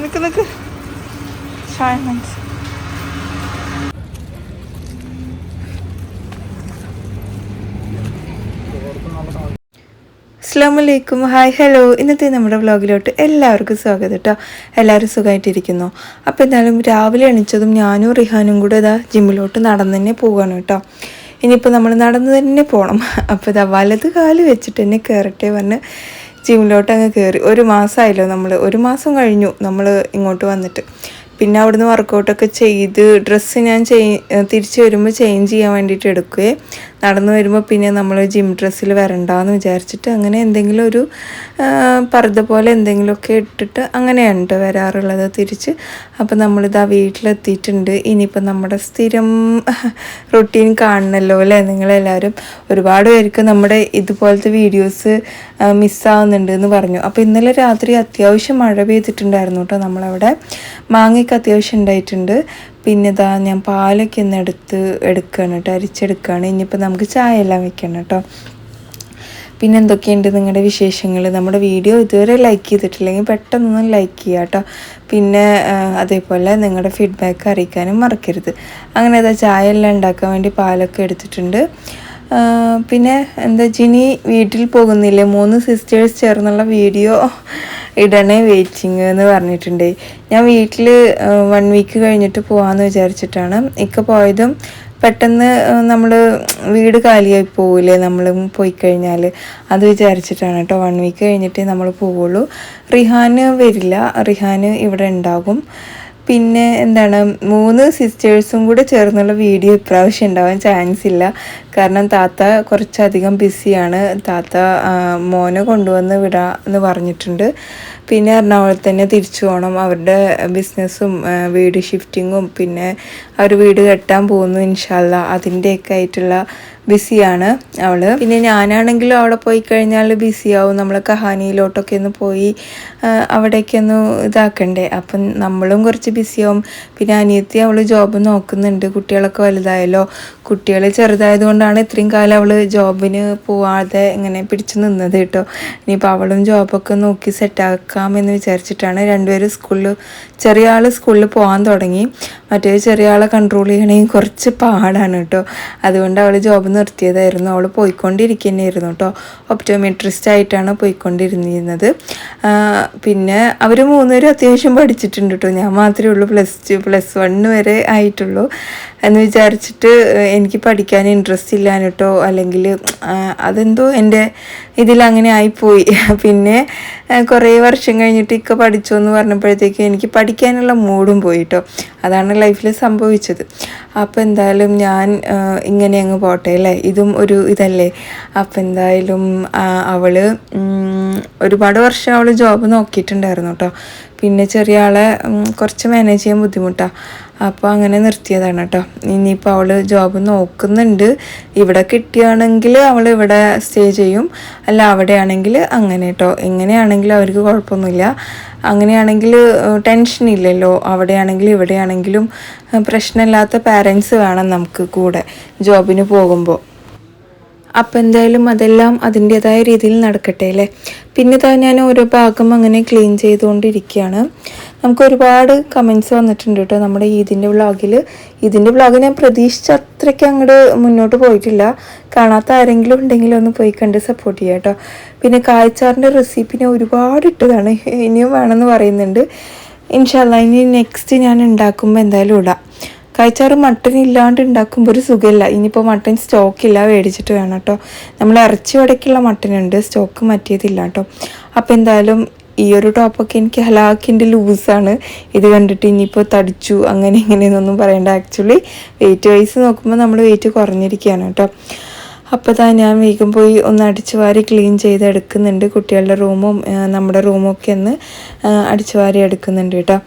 നിക്ക് നിക്ക് ചായ മനസ്സ് അസ്സാം വലൈക്കും ഹായ് ഹലോ ഇന്നത്തെ നമ്മുടെ വ്ളോഗിലോട്ട് എല്ലാവർക്കും സ്വാഗതം കേട്ടോ എല്ലാവരും സുഖമായിട്ടിരിക്കുന്നു അപ്പോൾ എന്തായാലും രാവിലെ എണീച്ചതും ഞാനും റിഹാനും കൂടെ ഇതാ ജിമ്മിലോട്ട് നടന്നു തന്നെ പോവുകയാണ് കേട്ടോ ഇനിയിപ്പോൾ നമ്മൾ നടന്ന് തന്നെ പോകണം അപ്പോൾ ഇതാ വലത് കാൽ വെച്ചിട്ട് തന്നെ കയറട്ടെ പറഞ്ഞ് ജിമ്മിലോട്ട് അങ്ങ് കയറി ഒരു മാസമായല്ലോ നമ്മൾ ഒരു മാസം കഴിഞ്ഞു നമ്മൾ ഇങ്ങോട്ട് വന്നിട്ട്. പിന്നെ അവിടുന്ന് വർക്കൗട്ടൊക്കെ ചെയ്ത് ഡ്രസ്സ് ഞാൻ ചെയ് തിരിച്ച് വരുമ്പോൾ ചേഞ്ച് ചെയ്യാൻ വേണ്ടിയിട്ട് എടുക്കുകയെ നടന്നു വരുമ്പോൾ പിന്നെ നമ്മൾ ജിം ഡ്രസ്സിൽ വരണ്ടെന്ന് വിചാരിച്ചിട്ട് അങ്ങനെ എന്തെങ്കിലും ഒരു പർദ്ദ പോലെ എന്തെങ്കിലുമൊക്കെ ഇട്ടിട്ട് അങ്ങനെയാണ് വരാറുള്ളത് തിരിച്ച്. അപ്പോൾ നമ്മളിതാ വീട്ടിലെത്തിയിട്ടുണ്ട്. ഇനിയിപ്പോൾ നമ്മുടെ സ്ഥിരം റൊട്ടീൻ കാണണമല്ലോ അല്ലേ? നിങ്ങളെല്ലാവരും ഒരുപാട് പേർക്ക് നമ്മുടെ ഇതുപോലത്തെ വീഡിയോസ് മിസ്സാവുന്നുണ്ട് എന്ന് പറഞ്ഞു. അപ്പോൾ ഇന്നലെ രാത്രി അത്യാവശ്യം മഴ പെയ്തിട്ടുണ്ടായിരുന്നു കേട്ടോ. നമ്മളവിടെ മാങ്ങയ്ക്ക് അത്യാവശ്യം ഉണ്ടായിട്ടുണ്ട്. പിന്നെ ഇതാ ഞാൻ പാലൊക്കെ ഒന്ന് എടുത്ത് എടുക്കുകയാണ് കേട്ടോ അരിച്ചെടുക്കുകയാണ് ഇനിയിപ്പോൾ നമുക്ക് ചായ എല്ലാം വെക്കണം കേട്ടോ. പിന്നെ എന്തൊക്കെയുണ്ട് നിങ്ങളുടെ വിശേഷങ്ങൾ നമ്മുടെ വീഡിയോ ഇതുവരെ ലൈക്ക് ചെയ്തിട്ടില്ലെങ്കിൽ പെട്ടെന്ന് ലൈക്ക് ചെയ്യുക കേട്ടോ. പിന്നെ അതേപോലെ നിങ്ങളുടെ ഫീഡ്ബാക്ക് അറിയിക്കാനും മറക്കരുത്. അങ്ങനെ അതാ ചായ എല്ലാം ഉണ്ടാക്കാൻ വേണ്ടി പാലൊക്കെ എടുത്തിട്ടുണ്ട്. പിന്നെ എന്താ ജിനി വീട്ടിൽ പോകുന്നില്ലേ? മൂന്ന് സിസ്റ്റേഴ്സ് ചേർന്നുള്ള വീഡിയോ ഇടണേ വെയിറ്റിംഗ് എന്ന് പറഞ്ഞിട്ടുണ്ട്. ഞാൻ വീട്ടിൽ വൺ വീക്ക് കഴിഞ്ഞിട്ട് പോകാമെന്ന് വിചാരിച്ചിട്ടാണ്. ഇക്ക പോയതും പെട്ടെന്ന് നമ്മൾ വീട് കാലിയായി പോവില്ലേ നമ്മൾ പോയി കഴിഞ്ഞാൽ അത് വിചാരിച്ചിട്ടാണ് കേട്ടോ വൺ വീക്ക് കഴിഞ്ഞിട്ട് നമ്മൾ പോവുള്ളൂ. റിഹാന് വരില്ല. റിഹാന് ഇവിടെ ഉണ്ടാകും. പിന്നെ എന്താണ് മൂന്ന് സിസ്റ്റേഴ്സും കൂടെ ചേർന്നുള്ള വീഡിയോ ഇപ്രാവശ്യം ഉണ്ടാവാൻ ചാൻസ് ഇല്ല. കാരണം താത്ത കുറച്ചധികം ബിസിയാണ് താത്ത മോനെ കൊണ്ടുവന്ന് വിടാ എന്ന് പറഞ്ഞിട്ടുണ്ട്. പിന്നെ എറണാകുളത്ത് തന്നെ തിരിച്ചു പോകണം അവരുടെ ബിസിനസ്സും വീട് ഷിഫ്റ്റിങ്ങും പിന്നെ അവർ വീട് കെട്ടാൻ പോകുന്നു ഇൻഷാല്ല അതിന്റെയൊക്കെ ആയിട്ടുള്ള ബിസിയാണ് അവൾ. പിന്നെ ഞാനാണെങ്കിലും അവിടെ പോയി കഴിഞ്ഞാൽ ബിസിയാവും നമ്മൾ കഹാനിയിലോട്ടൊക്കെ ഒന്ന് പോയി അവിടേക്ക് ഒന്ന് ഇതാക്കണ്ടേ. അപ്പം നമ്മളും കുറച്ച് ബിസിയാവും പിന്നെ അനിയത്തി അവൾ ജോബ് നോക്കുന്നുണ്ട്. കുട്ടികളൊക്കെ വലുതായല്ലോ. കുട്ടികൾ ചെറുതായത് കൊണ്ടാണ് ഇത്രയും കാലം അവൾ ജോബിന് പോവാതെ ഇങ്ങനെ പിടിച്ചു നിന്നത് കേട്ടോ. ഇനിയിപ്പോൾ അവളും ജോബൊക്കെ നോക്കി സെറ്റാക്കാമെന്ന് വിചാരിച്ചിട്ടാണ് രണ്ടുപേരും സ്കൂളിൽ ചെറിയ ആൾ സ്കൂളിൽ പോകാൻ തുടങ്ങി. മറ്റേ ചെറിയ ആളെ കൺട്രോൾ ചെയ്യണമെങ്കിൽ കുറച്ച് പാടാണ് കേട്ടോ അതുകൊണ്ട് അവൾ ജോബ് നിർത്തിയതായിരുന്നു. അവൾ പോയിക്കൊണ്ടിരിക്കുന്നതായിരുന്നു കേട്ടോ ഒപ്റ്റോമെട്രിസ്റ്റ് ആയിട്ടാണ് പോയിക്കൊണ്ടിരുന്നിരുന്നത് പിന്നെ അവർ മൂന്നുപേരും അത്യാവശ്യം പഠിച്ചിട്ടുണ്ട് കേട്ടോ ഞാൻ മാത്രമേ ഉള്ളൂ. പ്ലസ് ടു പ്ലസ് വണ്ണ് വരെ ആയിട്ടുള്ളൂ. എന്ന് വിചാരിച്ചിട്ട് എനിക്ക് പഠിക്കാൻ ഇൻട്രസ്റ്റ് ഇല്ലാൻ കേട്ടോ അല്ലെങ്കിൽ അതെന്തോ എന്റെ ഇതിലങ്ങനെ ആയിപ്പോയി. പിന്നെ കുറേ വർഷം കഴിഞ്ഞിട്ട് ഇക്ക പഠിച്ചു എന്ന് പറഞ്ഞപ്പോഴത്തേക്കും എനിക്ക് പഠിക്കാനുള്ള മൂഡും പോയിട്ടോ അതാണ് ലൈഫിൽ സംഭവിച്ചത്. അപ്പോൾ എന്തായാലും ഞാൻ ഇങ്ങനെ അങ്ങ് പോട്ടെ അല്ലേ? ഇതും ഒരു ഇതല്ലേ? അപ്പോൾ എന്തായാലും അവൾ ഒരുപാട് വർഷം അവൾ ജോബ് നോക്കിയിട്ടുണ്ടായിരുന്നു കേട്ടോ പിന്നെ ചെറിയ ആളെ കുറച്ച് മാനേജ് ചെയ്യാൻ ബുദ്ധിമുട്ടാണ് അപ്പോൾ അങ്ങനെ നിർത്തിയതാണ് കേട്ടോ ഇനിയിപ്പോൾ അവൾ ജോബ് നോക്കുന്നുണ്ട്. ഇവിടെ കിട്ടുകയാണെങ്കിൽ അവൾ ഇവിടെ സ്റ്റേ ചെയ്യും. അല്ല അവിടെയാണെങ്കിൽ അങ്ങനെ കേട്ടോ എങ്ങനെയാണെങ്കിലും അവർക്ക് കുഴപ്പമൊന്നുമില്ല. അങ്ങനെയാണെങ്കിൽ ടെൻഷൻ ഇല്ലല്ലോ. അവിടെയാണെങ്കിലും ഇവിടെയാണെങ്കിലും പ്രശ്നമില്ലാത്ത പാരൻസ് വേണം നമുക്ക് കൂടെ ജോബിന് പോകുമ്പോൾ. അപ്പം എന്തായാലും അതെല്ലാം അതിന്റെതായ രീതിയിൽ നടക്കട്ടെ അല്ലേ? പിന്നെ ഇതാ ഞാൻ ഓരോ ഭാഗം അങ്ങനെ ക്ലീൻ ചെയ്തുകൊണ്ടിരിക്കുകയാണ്. നമുക്ക് ഒരുപാട് കമൻസ് വന്നിട്ടുണ്ട് കേട്ടോ നമ്മുടെ ഈദിന്റെ വ്ളോഗിൽ ഇതിന്റെ വ്ളോഗ് ഞാൻ പ്രതീക്ഷിച്ച അത്രയ്ക്ക് അങ്ങോട്ട് മുന്നോട്ട് പോയിട്ടില്ല. കാണാത്ത ആരെങ്കിലും ഉണ്ടെങ്കിൽ ഒന്ന് പോയി കണ്ട് സപ്പോർട്ട് ചെയ്യാം കേട്ടോ. പിന്നെ കായച്ചാറിന്റെ റെസിപ്പിനെ ഒരുപാട് ഇട്ടതാണ്. ഇനിയും വേണമെന്ന് പറയുന്നുണ്ട്. ഇൻഷാല്ല ഇനി നെക്സ്റ്റ് ഞാൻ ഉണ്ടാക്കുമ്പോൾ എന്തായാലും ഇടാം. കായ്ച്ചാറ് മട്ടൻ ഇല്ലാണ്ട് ഉണ്ടാക്കുമ്പോൾ ഒരു സുഖമില്ല. ഇനിയിപ്പോൾ മട്ടൻ സ്റ്റോക്കില്ല മേടിച്ചിട്ട് വേണം കേട്ടോ നമ്മൾ ഇറച്ചി വടക്കുള്ള മട്ടൻ ഉണ്ട് സ്റ്റോക്ക് മറ്റേതില്ല കേട്ടോ അപ്പോൾ എന്തായാലും ഈ ഒരു ടോപ്പൊക്കെ എനിക്ക് ഹലാക്കിന്റെ ലൂസാണ് ഇത് കണ്ടിട്ട് ഇനിയിപ്പോൾ തടിച്ചു അങ്ങനെ ഇങ്ങനെയെന്നൊന്നും പറയണ്ട. ആക്ച്വലി വെയിറ്റ് വൈസ് നോക്കുമ്പോൾ നമ്മൾ വെയിറ്റ് കുറഞ്ഞിരിക്കുകയാണ് കേട്ടോ അപ്പോൾ താ ഞാൻ വേഗം പോയി ഒന്ന് അടിച്ചു വാരി ക്ലീൻ ചെയ്ത് എടുക്കുന്നുണ്ട് കുട്ടികളുടെ റൂമും നമ്മുടെ റൂമൊക്കെ ഒന്ന് അടിച്ചു വാരി എടുക്കുന്നുണ്ട് കേട്ടോ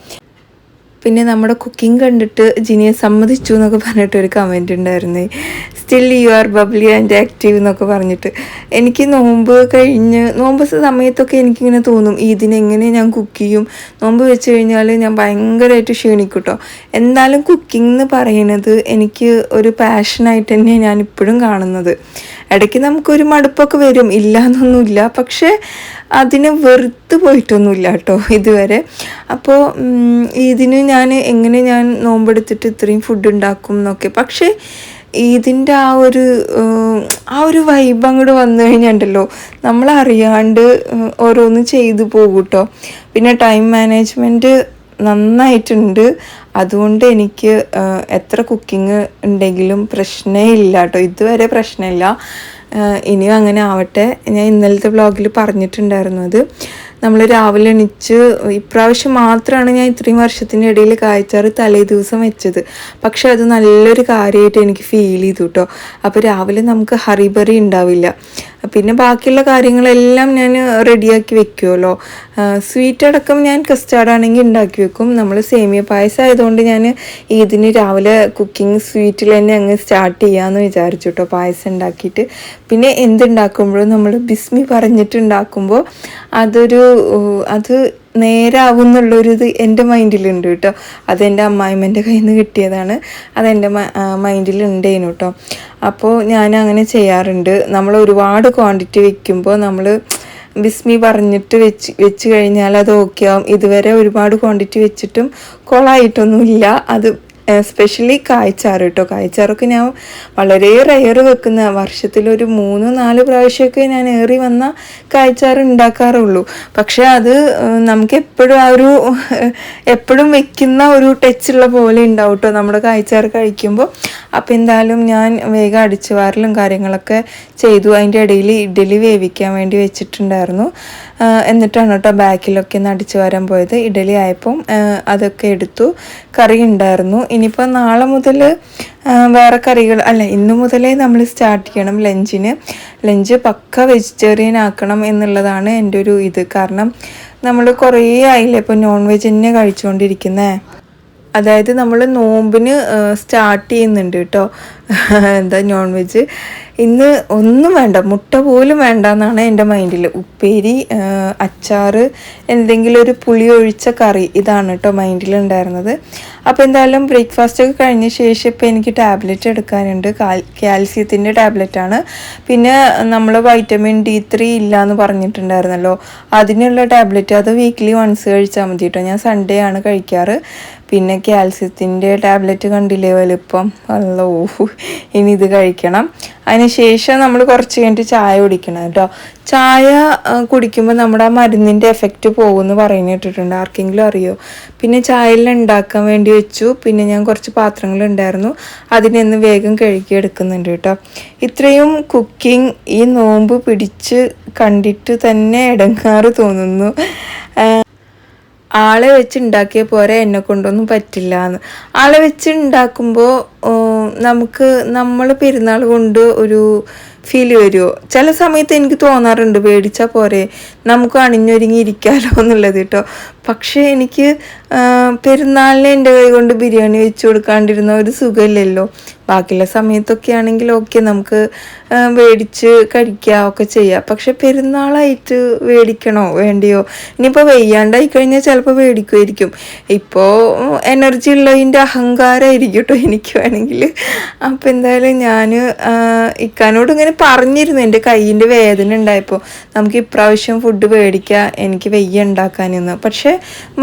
പിന്നെ നമ്മുടെ കുക്കിംഗ് കണ്ടിട്ട് ജിനിയെ സമ്മതിച്ചു എന്നൊക്കെ പറഞ്ഞിട്ട് ഒരു കമന്റ് ഉണ്ടായിരുന്നു. Still you are bubbly and active എന്നൊക്കെ പറഞ്ഞിട്ട്. എനിക്ക് നോമ്പ് കഴിഞ്ഞ് നോമ്പ് സമയത്തൊക്കെ എനിക്കിങ്ങനെ തോന്നും ഇതിനെങ്ങനെ ഞാൻ കുക്ക് ചെയ്യും? നോമ്പ് വെച്ച് കഴിഞ്ഞാൽ ഞാൻ ഭയങ്കരമായിട്ട് ക്ഷീണിക്കൂട്ടോ എന്നാലും കുക്കിംഗ് എന്ന് പറയുന്നത് എനിക്ക് ഒരു പാഷനായിട്ട് തന്നെ ഞാൻ ഇപ്പോഴും കാണുന്നത്. ഇടയ്ക്ക് നമുക്കൊരു മടുപ്പൊക്കെ വരും. ഇല്ല എന്നൊന്നുമില്ല പക്ഷേ അതിന് വെറുത്ത് പോയിട്ടൊന്നുമില്ല കേട്ടോ ഇതുവരെ. അപ്പോൾ ഇതിന് ഞാൻ എങ്ങനെ ഞാൻ നോമ്പെടുത്തിട്ട് ഇത്രയും ഫുഡ് ഉണ്ടാക്കും എന്നൊക്കെ. പക്ഷേ ഇതിന്റെ ആ ഒരു ആ ഒരു വൈബ് അങ്ങോട്ട് വന്നു കഴിഞ്ഞിട്ടുണ്ടല്ലോ നമ്മൾ അറിയാണ്ട് ഓരോന്ന് ചെയ്തു പോകും കേട്ടോ. പിന്നെ ടൈം മാനേജ്മെന്റ് നന്നായിട്ടുണ്ട്. അതുകൊണ്ട് എനിക്ക് എത്ര കുക്കിംഗ് ഉണ്ടെങ്കിലും പ്രശ്നമേ ഇല്ല കേട്ടോ ഇതുവരെ പ്രശ്നമില്ല. ഇനിയും അങ്ങനെ ആവട്ടെ. ഞാൻ ഇന്നലത്തെ പറഞ്ഞിട്ടുണ്ടായിരുന്നു അത്. നമ്മൾ രാവിലെ എണിച്ച് ഇപ്രാവശ്യം മാത്രമാണ് ഞാൻ ഇത്രയും വർഷത്തിന്റെ ഇടയിൽ കായ്ച്ചാറ് തലേ ദിവസം വെച്ചത്. പക്ഷെ അത് നല്ലൊരു കാര്യമായിട്ട് എനിക്ക് ഫീൽ ചെയ്തു കേട്ടോ അപ്പോൾ രാവിലെ നമുക്ക് ഹറിബറി ഉണ്ടാവില്ല. പിന്നെ ബാക്കിയുള്ള കാര്യങ്ങളെല്ലാം ഞാൻ റെഡിയാക്കി വെക്കുമല്ലോ സ്വീറ്റ് അടക്കം ഞാൻ കസ്റ്റാർഡ് ആണെങ്കിൽ ഉണ്ടാക്കി വെക്കും. നമ്മൾ സേമിയ പായസം ആയതുകൊണ്ട് ഞാൻ ഇതിന് രാവിലെ കുക്കിംഗ് സ്വീറ്റിൽ തന്നെ അങ്ങ് സ്റ്റാർട്ട് ചെയ്യാമെന്ന് വിചാരിച്ചു കേട്ടോ പായസം ഉണ്ടാക്കിയിട്ട്. പിന്നെ എന്തുണ്ടാക്കുമ്പോഴും നമ്മൾ ബിസ്മി പറഞ്ഞിട്ട് ഉണ്ടാക്കുമ്പോൾ അതൊരു അത് നേരാവും എന്നുള്ളൊരു ഇത് എന്റെ മൈൻഡിലുണ്ട് കേട്ടോ. അതെന്റെ അമ്മായിമ്മന്റെ കയ്യിൽ നിന്ന് കിട്ടിയതാണ് അതെന്റെ മൈൻഡിൽ ഉണ്ടേനു കേട്ടോ. അപ്പോൾ ഞാൻ അങ്ങനെ ചെയ്യാറുണ്ട്. നമ്മൾ ഒരുപാട് ക്വാണ്ടിറ്റി വെക്കുമ്പോൾ നമ്മൾ ബിസ്മി പറഞ്ഞിട്ട് വെച്ച് വെച്ച് കഴിഞ്ഞാൽ അത് ഓക്കെ ആവും. ഇതുവരെ ഒരുപാട് ക്വാണ്ടിറ്റി വെച്ചിട്ടും കൊളായിട്ടൊന്നുമില്ല. അത് സ്പെഷ്യലി കായച്ചാറ് കേട്ടോ കായ്ച്ചാറൊക്കെ ഞാൻ വളരെ റയർ വെക്കുന്ന വർഷത്തിലൊരു മൂന്ന് നാല് പ്രാവശ്യമൊക്കെ ഞാൻ ഏറി വന്ന കായച്ചാറ് ഉണ്ടാക്കാറുള്ളൂ. പക്ഷെ അത് നമുക്ക് എപ്പോഴും ആ ഒരു എപ്പോഴും വെക്കുന്ന ഒരു ടച്ച് ഉള്ള പോലെ ഉണ്ടാവും കേട്ടോ നമ്മുടെ കായച്ചാറ് കഴിക്കുമ്പോൾ. അപ്പോൾ എന്തായാലും ഞാൻ വേഗം അടിച്ചു കാര്യങ്ങളൊക്കെ ചെയ്തു. അതിന്റെ ഇടയിൽ ഇഡലി വേവിക്കാൻ വേണ്ടി വെച്ചിട്ടുണ്ടായിരുന്നു. എന്നിട്ടാണ് കേട്ടോ ബാക്കിലൊക്കെ ഒന്ന് അടിച്ചു വരാൻ പോയത്. ഇഡലി ആയപ്പം അതൊക്കെ എടുത്തു. കറി ഉണ്ടായിരുന്നു. ഇനിയിപ്പോൾ നാളെ മുതൽ വേറെ കറികൾ അല്ല ഇന്നു മുതലേ നമ്മൾ സ്റ്റാർട്ട് ചെയ്യണം ലഞ്ചിന്. ലഞ്ച് പക്ക വെജിറ്റേറിയൻ ആക്കണം എന്നുള്ളതാണ് എന്റെ ഒരു ഇത്. കാരണം നമ്മൾ കുറേ ആയില്ലേ ഇപ്പോൾ നോൺ വെജ് തന്നെ കഴിച്ചുകൊണ്ടിരിക്കുന്നത് അതായത് നമ്മൾ നോമ്പിന് സ്റ്റാർട്ട് ചെയ്യുന്നുണ്ട് കേട്ടോ എന്താ നോൺ വെജ് ഇന്ന് ഒന്നും വേണ്ട മുട്ട പോലും വേണ്ട എന്നാണ് എന്റെ മൈൻഡിൽ ഉപ്പേരി അച്ചാറ് എന്തെങ്കിലും ഒരു പുളി ഒഴിച്ച കറി ഇതാണ് കേട്ടോ മൈൻഡിൽ ഉണ്ടായിരുന്നത് അപ്പോൾ എന്തായാലും ബ്രേക്ക്ഫാസ്റ്റ് ഒക്കെ കഴിഞ്ഞ ശേഷം ഇപ്പോൾ എനിക്ക് ടാബ്ലറ്റ് എടുക്കാനുണ്ട്. കാൽസ്യത്തിന്റെ ടാബ്ലറ്റാണ് പിന്നെ നമ്മൾ വൈറ്റമിൻ ഡി ത്രീ ഇല്ല എന്ന് പറഞ്ഞിട്ടുണ്ടായിരുന്നല്ലോ. അതിനുള്ള ടാബ്ലറ്റ് അത് വീക്ക്ലി വൺസ് കഴിച്ചാൽ മതി കേട്ടോ ഞാൻ സൺഡേ ആണ് കഴിക്കാറ്. പിന്നെ കാൽസ്യത്തിന്റെ ടാബ്ലറ്റ് കണ്ടില്ലേ വലുപ്പം? അല്ലോ ഇനി ഇത് കഴിക്കണം. അതിനുശേഷം നമ്മൾ കുറച്ച് കഴിഞ്ഞിട്ട് ചായ കുടിക്കണം കേട്ടോ. ചായ കുടിക്കുമ്പോൾ നമ്മുടെ ആ മരുന്നിന്റെ എഫക്റ്റ് പോകുമെന്ന് പറയുന്ന കേട്ടിട്ടുണ്ട്. ആർക്കെങ്കിലും അറിയോ? പിന്നെ ചായയിൽ ഉണ്ടാക്കാൻ വേണ്ടി വെച്ചു. പിന്നെ ഞാൻ കുറച്ച് പാത്രങ്ങൾ ഉണ്ടായിരുന്നു. അതിനെന്ന് വേഗം കഴുകി എടുക്കുന്നുണ്ട് കേട്ടോ. ഇത്രയും കുക്കിംഗ് ഈ നോമ്പ് പിടിച്ച് കണ്ടിട്ട് തന്നെ ഇടങ്ങാറ് തോന്നുന്നു. ആളെ വെച്ച് ഉണ്ടാക്കിയ പോരെ എന്നെ കൊണ്ടൊന്നും പറ്റില്ല എന്ന് ആളെ വെച്ച് ഉണ്ടാക്കുമ്പോൾ നമുക്ക് നമ്മൾ പെരുന്നാൾ കൊണ്ട് ഒരു ഫീൽ വരുമോ ചില സമയത്ത് എനിക്ക് തോന്നാറുണ്ട് പേടിച്ചാൽ പോരെ നമുക്ക് അണിഞ്ഞൊരുങ്ങി ഇരിക്കാമല്ലോ എന്നുള്ളത് കേട്ടോ. പക്ഷേ എനിക്ക് പെരുന്നാളിനെ എന്റെ കൈ കൊണ്ട് ബിരിയാണി വെച്ച് കൊടുക്കാണ്ടിരുന്ന ഒരു സുഖമില്ലല്ലോ. ബാക്കിയുള്ള സമയത്തൊക്കെ ആണെങ്കിൽ ഓക്കെ നമുക്ക് മേടിച്ച് കഴിക്കുക ഒക്കെ ചെയ്യാം. പക്ഷെ പെരുന്നാളായിട്ട് മേടിക്കണോ വേണ്ടിയോ? ഇനിയിപ്പോൾ വെയ്യാണ്ടായി കഴിഞ്ഞാൽ ചിലപ്പോൾ മേടിക്കുമായിരിക്കും ഇപ്പോൾ എനർജി ഉള്ളതിന്റെ അഹങ്കാരമായിരിക്കും കേട്ടോ എനിക്ക് വേണമെങ്കിൽ. അപ്പോൾ എന്തായാലും ഞാൻ ഇക്കാനോട് ഇങ്ങനെ പറഞ്ഞിരുന്നു എന്റെ കയ്യിന്റെ വേദന ഉണ്ടായപ്പോൾ നമുക്ക് ഇപ്രാവശ്യം ഫുഡ് മേടിക്കാം എനിക്ക് വെയ്യ ഉണ്ടാക്കാനെന്ന്. പക്ഷേ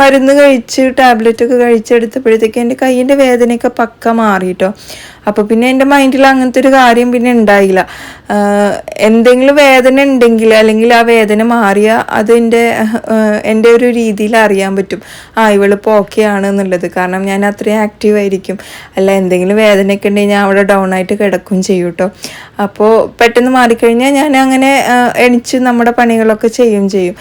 മരുന്ന് കഴിച്ച് ടാബ്ലറ്റ് ഒക്കെ കഴിച്ചെടുത്തപ്പോഴത്തേക്ക് എന്റെ കയ്യിന്റെ വേദനയൊക്കെ പക്ക മാറിയിട്ടോ അപ്പോൾ പിന്നെ എന്റെ മൈൻഡിൽ അങ്ങനത്തെ ഒരു കാര്യം പിന്നെ ഉണ്ടായില്ല. എന്തെങ്കിലും വേദന ഉണ്ടെങ്കിൽ അല്ലെങ്കിൽ ആ വേദന മാറിയാൽ അതിന്റെ എന്റെ ഒരു രീതിയിൽ അറിയാൻ പറ്റും. ആ ഇവൾ ഇവളിപ്പോൾ ഓക്കെ ആണ് എന്നുള്ളത്. കാരണം ഞാൻ അത്രയും ആക്റ്റീവ് ആയിരിക്കും. അല്ല എന്തെങ്കിലും വേദനയൊക്കെ ഉണ്ടെങ്കിൽ ഞാൻ അവിടെ ഡൗൺ ആയിട്ട് കിടക്കും ചെയ്യും കേട്ടോ അപ്പോൾ പെട്ടെന്ന് മാറിക്കഴിഞ്ഞാൽ ഞാൻ അങ്ങനെ എണിച്ച് നമ്മുടെ പണികളൊക്കെ ചെയ്യും ചെയ്യും.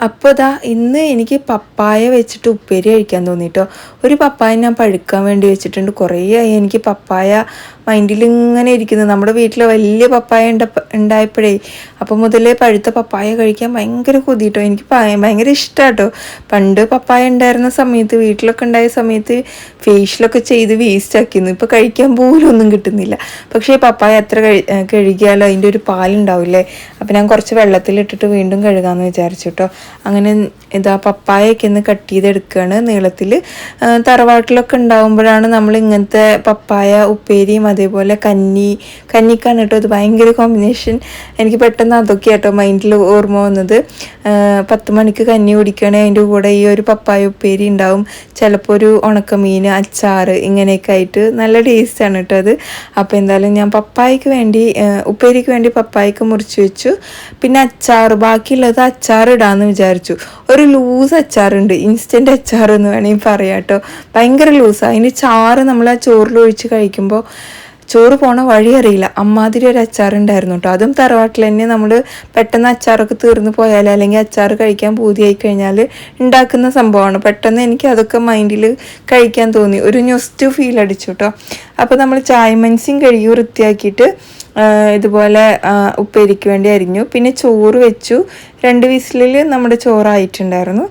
അപ്പോൾ ഇതാ ഇന്ന് എനിക്ക് പപ്പായ വെച്ചിട്ട് ഉപ്പേരി കഴിക്കാൻ തോന്നിട്ടോ. ഒരു പപ്പായ ഞാൻ പഴുക്കാൻ വേണ്ടി വെച്ചിട്ടുണ്ട്. കുറേ ആയി എനിക്ക് പപ്പായ മൈൻഡിൽ ഇങ്ങനെ ഇരിക്കുന്നത് നമ്മുടെ വീട്ടിൽ വലിയ പപ്പായ ഉണ്ട ഉണ്ടായപ്പോഴേ അപ്പോൾ മുതലേ പഴുത്ത പപ്പായ കഴിക്കാൻ ഭയങ്കര കൊതിട്ടോ. എനിക്ക് ഭയങ്കര ഇഷ്ടമാട്ടോ പണ്ട് പപ്പായ ഉണ്ടായിരുന്ന സമയത്ത് വീട്ടിലൊക്കെ ഉണ്ടായ സമയത്ത് ഫേഷ്യലൊക്കെ ചെയ്ത് വേസ്റ്റ് ആക്കിയിരുന്നു. ഇപ്പോൾ കഴിക്കാൻ പോലും ഒന്നും കിട്ടുന്നില്ല. പക്ഷേ പപ്പായ എത്ര കഴി കഴുകിയാലോ അതിന്റെ ഒരു പാലുണ്ടാവില്ലേ? അപ്പോൾ ഞാൻ കുറച്ച് വെള്ളത്തിലിട്ടിട്ട് വീണ്ടും കഴുകാമെന്ന് വിചാരിച്ചു കേട്ടോ അങ്ങനെ ഇതാ പപ്പായൊക്കെ ഒന്ന് കട്ട് ചെയ്തെടുക്കുകയാണ് നീളത്തിൽ തറവാട്ടിലൊക്കെ ഉണ്ടാകുമ്പോഴാണ് നമ്മൾ ഇങ്ങനത്തെ പപ്പായ ഉപ്പേരിയും അതേപോലെ കന്നി കന്നിക്കാണ് കേട്ടോ അത് ഭയങ്കര കോമ്പിനേഷൻ എനിക്ക് പെട്ടെന്ന് അതൊക്കെ കേട്ടോ മൈൻഡിൽ ഓർമ്മ വന്നത്. പത്ത് മണിക്ക് കന്നി കുടിക്കുകയാണെങ്കിൽ അതിന്റെ കൂടെ ഈ ഒരു പപ്പായ ഉപ്പേരി ഉണ്ടാവും. ചിലപ്പോൾ ഒരു ഉണക്കമീൻ അച്ചാർ ഇങ്ങനെയൊക്കെ ആയിട്ട് നല്ല ടേസ്റ്റാണ് കേട്ടോ അത്. അപ്പോൾ എന്തായാലും ഞാൻ പപ്പായക്ക് വേണ്ടി ഉപ്പേരിക്ക് വേണ്ടി പപ്പായക്ക് മുറിച്ച് വെച്ചു. പിന്നെ അച്ചാർ ബാക്കിയുള്ളത് അച്ചാർ ഇടാമെന്ന് വിചാരിച്ചു. ഒരു ലൂസ് അച്ചാറുണ്ട്. ഇൻസ്റ്റന്റ് അച്ചാർ എന്ന് വേണമെങ്കിൽ പറയാം കേട്ടോ. ഭയങ്കര ലൂസാണ് അതിന് ചാറ് നമ്മൾ ആ ചോറിൽ ഒഴിച്ച് കഴിക്കുമ്പോൾ ചോറ് പോണ വഴി അറിയില്ല. അമ്മാതിരി ഒരു അച്ചാറുണ്ടായിരുന്നു കേട്ടോ അതും തറവാട്ടിൽ തന്നെ നമ്മൾ പെട്ടെന്ന് അച്ചാറൊക്കെ തീർന്നു പോയാൽ അല്ലെങ്കിൽ അച്ചാർ കഴിക്കാൻ പൂതിയായി കഴിഞ്ഞാൽ ഉണ്ടാക്കുന്ന സംഭവമാണ്. പെട്ടെന്ന് എനിക്ക് അതൊക്കെ മൈൻഡിൽ കഴിക്കാൻ തോന്നി. ഒരു ന്യൂസ്റ്റ് ഫീൽ അടിച്ചു കേട്ടോ അപ്പോൾ നമ്മൾ ചായ്മൻസിയും കഴുകി വൃത്തിയാക്കിയിട്ട് ഇതുപോലെ ഉപ്പേരിക്ക് വേണ്ടി അരിഞ്ഞു. പിന്നെ ചോറ് വെച്ചു. രണ്ട് വിസിലിൽ നമ്മുടെ ചോറായിട്ടുണ്ടായിരുന്നു.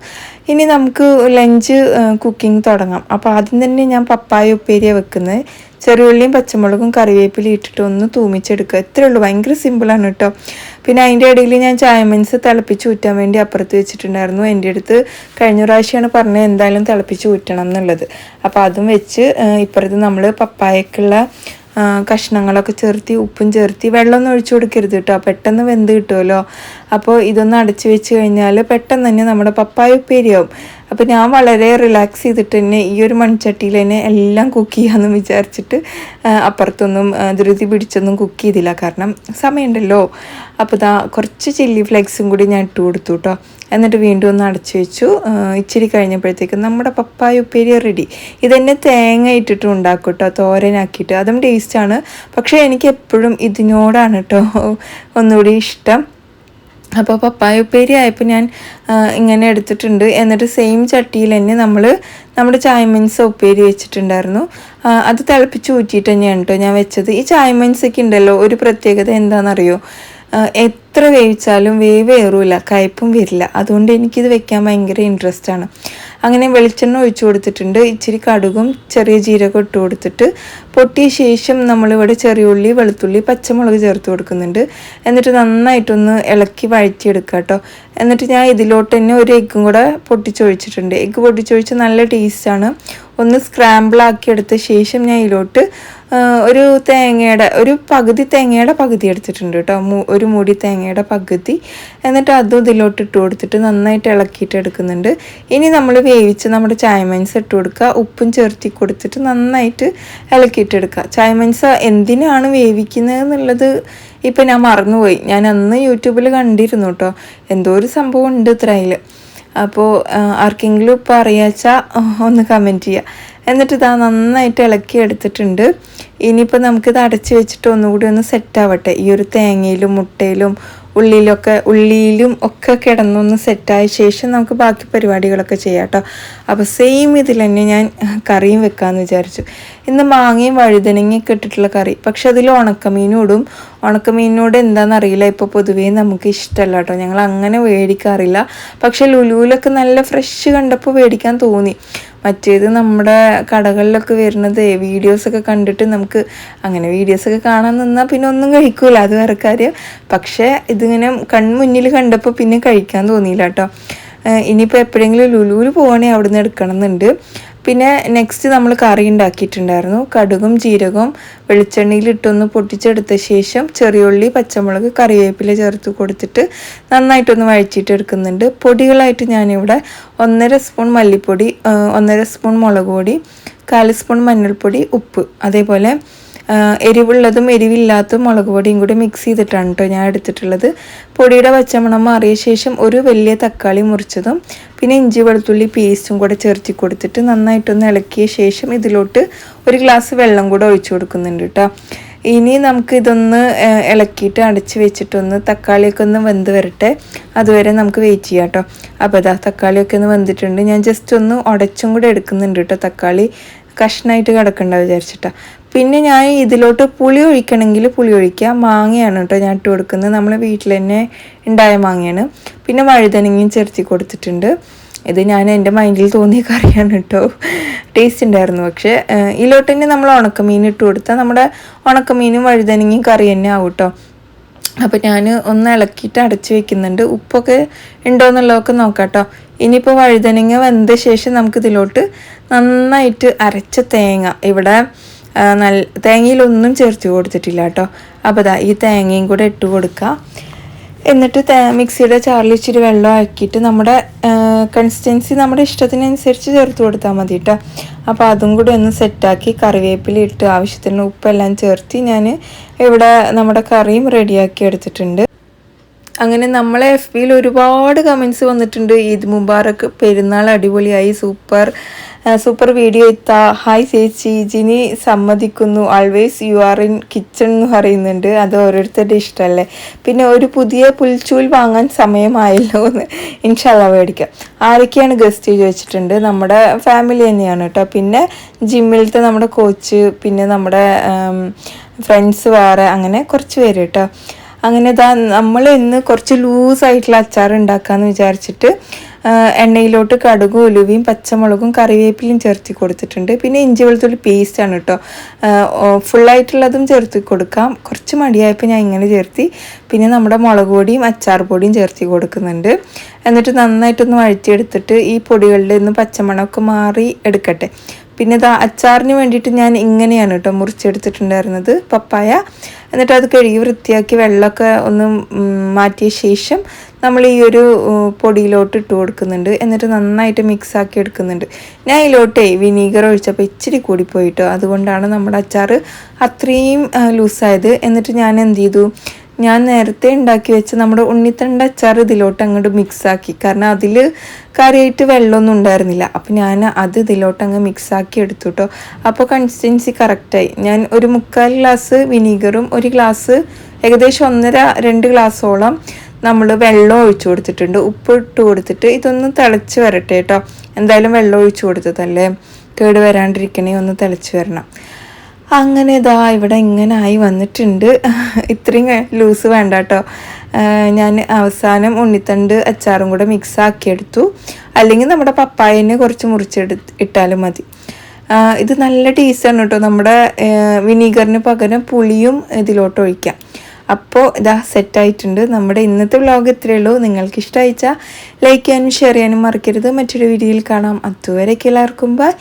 ഇനി നമുക്ക് ലഞ്ച് കുക്കിംഗ് തുടങ്ങാം. അപ്പോൾ ആദ്യം തന്നെ ഞാൻ പപ്പായ ഉപ്പേരിയാണ് വെക്കുന്നത്. ചെറിയുള്ളിയും പച്ചമുളകും കറിവേപ്പിലയും ഇട്ടിട്ട് ഒന്ന് തൂമിച്ചെടുക്കുക. ഇത്രയേ ഉള്ളൂ. ഭയങ്കര സിമ്പിളാണ് കേട്ടോ. പിന്നെ അതിന്റെ ഇടയിൽ ഞാൻ ചായമൻസ് തിളപ്പിച്ച് ഊറ്റാൻ വേണ്ടി അപ്പുറത്ത് വെച്ചിട്ടുണ്ടായിരുന്നു. എന്റെ അടുത്ത് കഴിഞ്ഞ പ്രാവശ്യമാണ് പറഞ്ഞത് എന്തായാലും തിളപ്പിച്ച് ഊറ്റണം എന്നുള്ളത്. അപ്പോൾ അതും വെച്ച് ഇപ്പുറത്ത് നമ്മൾ പപ്പായക്കുള്ള കഷ്ണങ്ങളൊക്കെ ചേർത്തി ഉപ്പും ചേർത്തി വെള്ളമൊന്നും ഒഴിച്ചു കൊടുക്കരുത് കേട്ടോ. പെട്ടെന്ന് വെന്ത് കിട്ടുമല്ലോ. അപ്പോൾ ഇതൊന്ന് അടച്ചു വെച്ച് കഴിഞ്ഞാൽ പെട്ടെന്ന് തന്നെ നമ്മുടെ പപ്പായ ഉപ്പേരിയാവും അപ്പോൾ ഞാൻ വളരെ റിലാക്സ് ചെയ്തിട്ട് തന്നെ ഈ ഒരു മൺചട്ടിയിൽ തന്നെ എല്ലാം കുക്ക് ചെയ്യാമെന്ന് വിചാരിച്ചിട്ട് അപ്പുറത്തൊന്നും ധൃതി പിടിച്ചൊന്നും കുക്ക് ചെയ്തില്ല. കാരണം സമയമുണ്ടല്ലോ. അപ്പോൾ ഇതാ കുറച്ച് ചില്ലി ഫ്ലെക്സും കൂടി ഞാൻ ഇട്ട് കൊടുത്തു കേട്ടോ എന്നിട്ട് വീണ്ടും ഒന്ന് അടച്ചു വെച്ചു. ഇച്ചിരി കഴിഞ്ഞപ്പോഴത്തേക്കും നമ്മുടെ പപ്പായ ഉപ്പേരി റെഡി ഇതെന്നെ തേങ്ങ ഇട്ടിട്ട് ഉണ്ടാക്കും കേട്ടോ തോരനാക്കിയിട്ട്. അതും ടേസ്റ്റാണ് പക്ഷേ എനിക്ക് എപ്പോഴും ഇതിനോടാണ് കേട്ടോ ഒന്നുകൂടി ഇഷ്ടം. അപ്പോൾ പപ്പായ ഉപ്പേരി ആയപ്പോൾ ഞാൻ ഇങ്ങനെ എടുത്തിട്ടുണ്ട്. എന്നിട്ട് സെയിം ചട്ടിയിൽ തന്നെ നമ്മൾ നമ്മുടെ ചായ്മൻസ് ഉപ്പേരി വെച്ചിട്ടുണ്ടായിരുന്നു. അത് തിളപ്പിച്ച് ഊറ്റിയിട്ട് തന്നെയാണ് കേട്ടോ ഞാൻ വെച്ചത്. ഈ ചായ്മൻസൊക്കെ ഉണ്ടല്ലോ ഒരു പ്രത്യേകത എന്താണെന്നറിയോ? എത്ര വേവിച്ചാലും വേവ് ഏറൂല കയ്പും വരില്ല. അതുകൊണ്ട് എനിക്കിത് വെക്കാൻ ഭയങ്കര ഇൻട്രസ്റ്റ് ആണ്. അങ്ങനെ വെളിച്ചെണ്ണ ഒഴിച്ചു കൊടുത്തിട്ടുണ്ട്. ഇച്ചിരി കടുകും ചെറിയ ജീരകം ഇട്ട് കൊടുത്തിട്ട് പൊട്ടിയ ശേഷം നമ്മളിവിടെ ചെറിയ ഉള്ളി വെളുത്തുള്ളി പച്ചമുളക് ചേർത്ത് കൊടുക്കുന്നുണ്ട്. എന്നിട്ട് നന്നായിട്ടൊന്ന് ഇളക്കി വഴറ്റിയെടുക്കുക കേട്ടോ. എന്നിട്ട് ഞാൻ ഇതിലോട്ട് തന്നെ ഒരു എഗ്ഗും കൂടെ പൊട്ടിച്ചൊഴിച്ചിട്ടുണ്ട്. എഗ്ഗ് പൊട്ടിച്ചൊഴിച്ച് നല്ല ടേസ്റ്റാണ് ഒന്ന് സ്ക്രാമ്പിളാക്കി എടുത്ത ശേഷം ഞാൻ ഇതിലോട്ട് ഒരു തേങ്ങയുടെ ഒരു പകുതി തേങ്ങയുടെ പകുതി എടുത്തിട്ടുണ്ട് കേട്ടോ. ഒരു മുടി തേങ്ങയുടെ പകുതി. എന്നിട്ട് അതും ഇതിലോട്ട് ഇട്ട് കൊടുത്തിട്ട് നന്നായിട്ട് ഇളക്കിയിട്ട് എടുക്കുന്നുണ്ട്. ഇനി നമ്മൾ വേവിച്ച് നമ്മുടെ ചായമൻസ് ഇട്ട് കൊടുക്കുക. ഉപ്പും ചേർത്തി കൊടുത്തിട്ട് നന്നായിട്ട് ഇളക്കിയിട്ടെടുക്കുക ചായമൻസ എന്തിനാണ് വേവിക്കുന്നത് എന്നുള്ളത് ഇപ്പം ഞാൻ മറന്നുപോയി. ഞാൻ അന്ന് യൂട്യൂബിൽ കണ്ടിരുന്നു കേട്ടോ. എന്തോ ഒരു സംഭവം ഉണ്ട് ഇത്രയിൽ അപ്പോൾ ആർക്കെങ്കിലും ഇപ്പോൾ അറിയാച്ചാൽ ഒന്ന് കമന്റ് ചെയ്യുക എന്നിട്ട് ഇതാ നന്നായിട്ട് ഇളക്കി എടുത്തിട്ടുണ്ട്. ഇനിയിപ്പോൾ നമുക്കിത് അടച്ച് വെച്ചിട്ട് ഒന്നുകൂടി ഒന്ന് സെറ്റാവട്ടെ ഈ ഒരു തേങ്ങയിലും മുട്ടയിലും ഉള്ളിലൊക്കെ ഉള്ളിയിലും ഒക്കെ കിടന്നൊന്ന് സെറ്റായ ശേഷം നമുക്ക് ബാക്കി പരിപാടികളൊക്കെ ചെയ്യാം കേട്ടോ അപ്പോൾ സെയിം ഇതിൽ തന്നെ ഞാൻ കറിയും വെക്കാമെന്ന് വിചാരിച്ചു. ഇന്ന് മാങ്ങയും വഴുതനങ്ങയൊക്കെ ഇട്ടിട്ടുള്ള കറി. പക്ഷെ അതിൽ ഉണക്കമീനും ഇടും. ഉണക്കമീനിനോട് എന്താണെന്നറിയില്ല ഇപ്പോൾ പൊതുവേ നമുക്ക് ഇഷ്ടമല്ല കേട്ടോ ഞങ്ങൾ അങ്ങനെ മേടിക്കാറില്ല പക്ഷെ ലുലുവിലൊക്കെ നല്ല ഫ്രഷ് കണ്ടപ്പോൾ മേടിക്കാൻ തോന്നി. മറ്റേത് നമ്മുടെ കടകളിലൊക്കെ വരുന്നത് വീഡിയോസൊക്കെ കണ്ടിട്ട് നമുക്ക് അങ്ങനെ വീഡിയോസൊക്കെ കാണാൻ നിന്നാൽ പിന്നെ ഒന്നും കഴിക്കൂല. അത് വേറെ കാര്യം. പക്ഷേ ഇതിങ്ങനെ കൺമുന്നിൽ കണ്ടപ്പോൾ പിന്നെ കഴിക്കാൻ തോന്നിയില്ല കേട്ടോ ഇനിയിപ്പോൾ എപ്പോഴെങ്കിലും ലുലുവിൽ പോവുകയാണെങ്കിൽ അവിടെ നിന്ന് എടുക്കണം എന്നുണ്ട് പിന്നെ നെക്സ്റ്റ് നമ്മൾ കറി ഉണ്ടാക്കിയിട്ടുണ്ടായിരുന്നു. കടുകും ജീരകവും വെളിച്ചെണ്ണയിൽ ഇട്ടൊന്ന് പൊട്ടിച്ചെടുത്ത ശേഷം ചെറിയുള്ളി പച്ചമുളക് കറിവേപ്പില ചേർത്ത് കൊടുത്തിട്ട് നന്നായിട്ടൊന്ന് വഴിച്ചിട്ട് എടുക്കുന്നുണ്ട് പൊടികളായിട്ട് ഞാനിവിടെ ഒന്നര സ്പൂൺ മല്ലിപ്പൊടി ഒന്നര സ്പൂൺ മുളക് പൊടി കാൽ സ്പൂൺ മഞ്ഞൾപ്പൊടി ഉപ്പ് അതേപോലെ എരിവുള്ളതും എരിവില്ലാത്തതും മുളക് പൊടിയും കൂടി മിക്സ് ചെയ്തിട്ടാണ് കേട്ടോ ഞാൻ എടുത്തിട്ടുള്ളത്. പൊടിയുടെ പച്ചമണം മാറിയ ശേഷം ഒരു വലിയ തക്കാളി മുറിച്ചതും പിന്നെ ഇഞ്ചി വെളുത്തുള്ളി പേസ്റ്റും കൂടെ ചേർത്തി കൊടുത്തിട്ട് നന്നായിട്ടൊന്ന് ഇളക്കിയ ശേഷം ഇതിലോട്ട് ഒരു ഗ്ലാസ് വെള്ളം കൂടെ ഒഴിച്ചു കൊടുക്കുന്നുണ്ട് കേട്ടോ ഇനി നമുക്ക് ഇതൊന്ന് ഇളക്കിയിട്ട് അടച്ച് വെച്ചിട്ടൊന്ന് തക്കാളിയൊക്കെ ഒന്ന് വെന്ത് വരട്ടെ. അതുവരെ നമുക്ക് വെയിറ്റ് ചെയ്യാം കേട്ടോ അപ്പോൾ ഇതാ തക്കാളിയൊക്കെ ഒന്ന് വെന്തിട്ടുണ്ട്. ഞാൻ ജസ്റ്റ് ഒന്ന് ഉടച്ചും കൂടെ എടുക്കുന്നുണ്ട് കേട്ടോ തക്കാളി. കഷ്ണമായിട്ട് കിടക്കണ്ട വിചാരിച്ചിട്ടാ. പിന്നെ ഞാൻ ഇതിലോട്ട് പുളി ഒഴിക്കണമെങ്കിൽ പുളി ഒഴിക്കുക. മാങ്ങയാണ് കേട്ടോ ഞാൻ ഇട്ട് കൊടുക്കുന്നത്. നമ്മളെ വീട്ടിൽ തന്നെ ഉണ്ടായ മാങ്ങയാണ്. പിന്നെ വഴുതനങ്ങയും ചേർത്തി കൊടുത്തിട്ടുണ്ട്. ഇത് ഞാൻ എന്റെ മൈൻഡിൽ തോന്നിയ കറിയാണ് കേട്ടോ. ടേസ്റ്റ് ഉണ്ടായിരുന്നു. പക്ഷേ ഇതിലോട്ട് തന്നെ നമ്മൾ ഉണക്കമീൻ ഇട്ട് കൊടുത്താൽ നമ്മുടെ ഉണക്കമീനും വഴുതനങ്ങയും കറി തന്നെ ആവും കേട്ടോ. അപ്പോൾ ഞാൻ ഒന്ന് ഇളക്കിയിട്ട് അടച്ച് വെക്കുന്നുണ്ട്. ഉപ്പൊക്കെ ഉണ്ടോ എന്നുള്ളതൊക്കെ നോക്കാം കേട്ടോ ഇനിയിപ്പോൾ വഴുതനങ്ങ വെന്ത ശേഷം നമുക്ക് ഇതിലോട്ട് നന്നായിട്ട് അരച്ച തേങ്ങ. ഇവിടെ നല്ല തേങ്ങയിലൊന്നും ചേർത്ത് കൊടുത്തിട്ടില്ല കേട്ടോ അപ്പോൾ ഈ തേങ്ങയും കൂടെ ഇട്ട് കൊടുക്കുക എന്നിട്ട് മിക്സിയുടെ ചാറിൽ ഇച്ചിരി വെള്ളം ആക്കിയിട്ട് നമ്മുടെ കൺസിസ്റ്റൻസി നമ്മുടെ ഇഷ്ടത്തിനനുസരിച്ച് ചേർത്ത് കൊടുത്താൽ മതി കേട്ടോ അപ്പോൾ അതും കൂടി ഒന്ന് സെറ്റാക്കി കറിവേപ്പില ഇട്ട് ആവശ്യത്തിന് ഉപ്പെല്ലാം ചേർത്തി ഞാൻ ഇവിടെ നമ്മുടെ കറിയും റെഡിയാക്കി എടുത്തിട്ടുണ്ട്. അങ്ങനെ നമ്മളെ എഫ് ബിയിൽ ഒരുപാട് കമൻസ് വന്നിട്ടുണ്ട്. ഈദ് മുബാറക്ക് പെരുന്നാൾ അടിപൊളിയായി സൂപ്പർ. സൂപ്പർ വീഡിയോ ഇത്ത ഹായ് ചേച്ചി ജിനി സമ്മതിക്കുന്നു. Always you are in kitchen എന്ന് പറയുന്നുണ്ട്. അത് ഓരോരുത്തരുടെ ഇഷ്ടമല്ലേ പിന്നെ ഒരു പുതിയ പുൽച്ചൂൽ വാങ്ങാൻ സമയമായല്ലോ എന്ന് ഇൻഷാല്ല മേടിക്കാം. ആരൊക്കെയാണ് ഗസ്റ്റ് ചോദിച്ചിട്ടുണ്ട് നമ്മുടെ ഫാമിലി തന്നെയാണ് കേട്ടോ. പിന്നെ ജിമ്മിലത്തെ നമ്മുടെ കോച്ച് പിന്നെ നമ്മുടെ ഫ്രണ്ട്സ് വേറെ അങ്ങനെ കുറച്ച് പേര് കേട്ടോ. അങ്ങനെ ഇതാ നമ്മൾ ഇന്ന് കുറച്ച് ലൂസായിട്ടുള്ള അച്ചാർ ഉണ്ടാക്കാമെന്ന് വിചാരിച്ചിട്ട് എണ്ണയിലോട്ട് കടുകും ഉലുവയും പച്ചമുളകും കറിവേപ്പിലയും ചേർത്തി കൊടുത്തിട്ടുണ്ട്. പിന്നെ ഇഞ്ചി വെളുത്തുള്ളി പേസ്റ്റാണ് കേട്ടോ ഫുള്ളായിട്ടുള്ളതും ചേർത്തി കൊടുക്കാം. കുറച്ച് മടിയായപ്പോൾ ഞാൻ ഇങ്ങനെ ചേർത്തി. പിന്നെ നമ്മുടെ മുളക് പൊടിയും അച്ചാർ പൊടിയും ചേർത്തി കൊടുക്കുന്നുണ്ട്. എന്നിട്ട് നന്നായിട്ടൊന്ന് വഴറ്റിയെടുത്തിട്ട് ഈ പൊടികളുടെ ഒന്ന് പച്ചമണമൊക്കെ മാറി എടുക്കട്ടെ. പിന്നെ ഇതാ അച്ചാറിന് വേണ്ടിയിട്ട് ഞാൻ ഇങ്ങനെയാണ് കേട്ടോ മുറിച്ചെടുത്തിട്ടുണ്ടായിരുന്നത് പപ്പായ. എന്നിട്ട് അത് കഴുകി വൃത്തിയാക്കി വെള്ളമൊക്കെ ഒന്ന് മാറ്റിയ ശേഷം നമ്മൾ ഈ ഒരു പൊടിയിലോട്ട് ഇട്ട് കൊടുക്കുന്നുണ്ട്. എന്നിട്ട് നന്നായിട്ട് മിക്സ് ആക്കി എടുക്കുന്നുണ്ട്. ഞാൻ ഇതിലോട്ടേ വിനീഗർ ഒഴിച്ചപ്പോൾ ഇച്ചിരി കൂടി കൂടിപ്പോയിട്ടോ അതുകൊണ്ടാണ് നമ്മുടെ അച്ചാർ അത്രയും ലൂസായത് എന്നിട്ട് ഞാൻ എന്ത് ചെയ്തു? ഞാൻ നേരത്തെ ഉണ്ടാക്കി വെച്ച നമ്മുടെ ഉണ്ണിത്തണ്ട അച്ചാർ ഇതിലോട്ട് അങ്ങോട്ട് മിക്സാക്കി കാരണം അതിൽ കറിയായിട്ട് വെള്ളമൊന്നും ഉണ്ടായിരുന്നില്ല. അപ്പോൾ ഞാൻ അത് ഇതിലോട്ട് അങ്ങ് മിക്സാക്കി എടുത്തു കേട്ടോ അപ്പോൾ കൺസിസ്റ്റൻസി കറക്റ്റായി ഞാൻ ഒരു മുക്കാൽ ഗ്ലാസ് വിനീഗറും ഒരു ഗ്ലാസ് ഏകദേശം ഒന്നര രണ്ട് ഗ്ലാസ്സോളം നമ്മൾ വെള്ളം ഒഴിച്ചു കൊടുത്തിട്ടുണ്ട്. ഉപ്പ് ഇട്ട് കൊടുത്തിട്ട് ഇതൊന്ന് തിളച്ച് വരട്ടെ കേട്ടോ എന്തായാലും വെള്ളം ഒഴിച്ചു കൊടുത്തതല്ലേ? കേട് വരാണ്ടിരിക്കണേ ഒന്ന് തിളച്ച് വരണം. അങ്ങനെ ഇതാ ഇവിടെ ഇങ്ങനെ ആയി വന്നിട്ടുണ്ട്. ഇത്രയും ലൂസ് വേണ്ട കേട്ടോ ഞാൻ അവസാനം ഉണ്ണിത്തണ്ട് അച്ചാറും കൂടെ മിക്സ് ആക്കിയെടുത്തു. അല്ലെങ്കിൽ നമ്മുടെ പപ്പായനെ കുറച്ച് മുറിച്ചെടു ഇട്ടാലും മതി. ഇത് നല്ല ടേസ്റ്റാണ് കേട്ടോ. നമ്മുടെ വിനീഗറിന് പകരം പുളിയും ഇതിലോട്ട് ഒഴിക്കാം. അപ്പോൾ ഇതാ സെറ്റായിട്ടുണ്ട്. നമ്മുടെ ഇന്നത്തെ വ്ലോഗ് ഇത്രയേ ഉള്ളൂ. നിങ്ങൾക്ക് ഇഷ്ടമായിച്ചാൽ ലൈക്ക് ചെയ്യാനും ഷെയർ ചെയ്യാനും മറക്കരുത്. മറ്റൊരു വീഡിയോയിൽ കാണാം. അതുവരെയൊക്കെ എല്ലാവർക്കും bye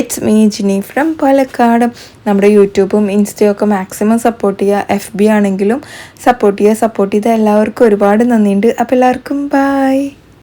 it's me Jini from Palakkad. നമ്മുടെ യൂട്യൂബും ഇൻസ്റ്റയും ഒക്കെ മാക്സിമം സപ്പോർട്ട് ചെയ്യുക എഫ് ബി ആണെങ്കിലും സപ്പോർട്ട് ചെയ്യുക സപ്പോർട്ട് ചെയ്ത എല്ലാവർക്കും ഒരുപാട് നന്ദിയുണ്ട്. അപ്പോൾ എല്ലാവർക്കും ബൈ